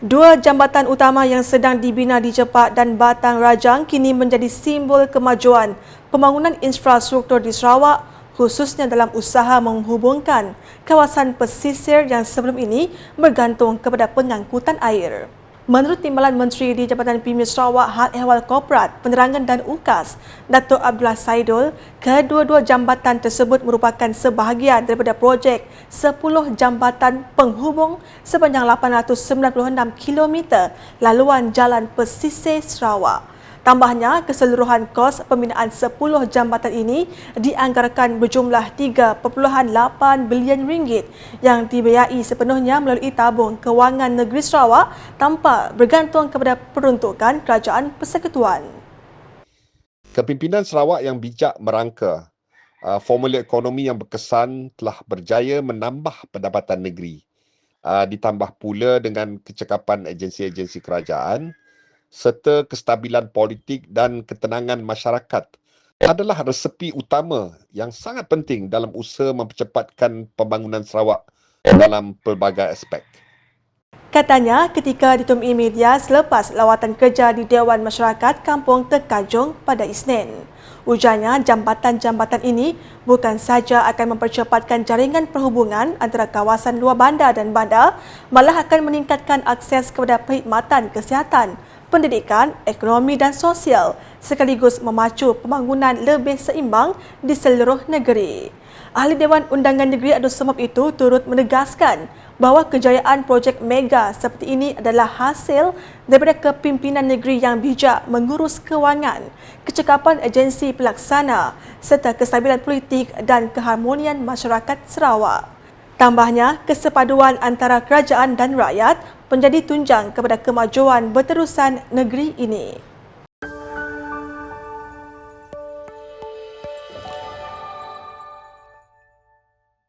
Dua jambatan utama yang sedang dibina di Jepak dan Batang Rajang kini menjadi simbol kemajuan pembangunan infrastruktur di Sarawak khususnya dalam usaha menghubungkan kawasan pesisir yang sebelum ini bergantung kepada pengangkutan air. Menurut Timbalan Menteri di Jabatan Premier Sarawak Hal Ehwal Korporat, Penerangan dan UKAS, Datuk Abdullah Saidul, kedua-dua jambatan tersebut merupakan sebahagian daripada projek 10 jambatan penghubung sepanjang 896 km laluan jalan pesisir Sarawak. Tambahnya, keseluruhan kos pembinaan 10 jambatan ini dianggarkan berjumlah 3.8 bilion ringgit yang dibiayai sepenuhnya melalui tabung kewangan negeri Sarawak tanpa bergantung kepada peruntukan kerajaan persekutuan. Kepimpinan Sarawak yang bijak merangka uh, formula ekonomi yang berkesan telah berjaya menambah pendapatan negeri. Uh, ditambah pula dengan kecekapan agensi-agensi kerajaan serta kestabilan politik dan ketenangan masyarakat adalah resepi utama yang sangat penting dalam usaha mempercepatkan pembangunan Sarawak dalam pelbagai aspek. Katanya ketika ditemui media selepas lawatan kerja di Dewan Masyarakat Kampung Tekajung pada Isnin. Ujarnya jambatan-jambatan ini bukan saja akan mempercepatkan jaringan perhubungan antara kawasan luar bandar dan bandar, malah akan meningkatkan akses kepada perkhidmatan kesihatan pendidikan, ekonomi dan sosial sekaligus memacu pembangunan lebih seimbang di seluruh negeri. Ahli Dewan Undangan Negeri Adun Semap itu turut menegaskan bahawa kejayaan projek mega seperti ini adalah hasil daripada kepimpinan negeri yang bijak mengurus kewangan, kecekapan agensi pelaksana serta kestabilan politik dan keharmonian masyarakat Sarawak. Tambahnya, kesepaduan antara kerajaan dan rakyat menjadi tunjang kepada kemajuan berterusan negeri ini.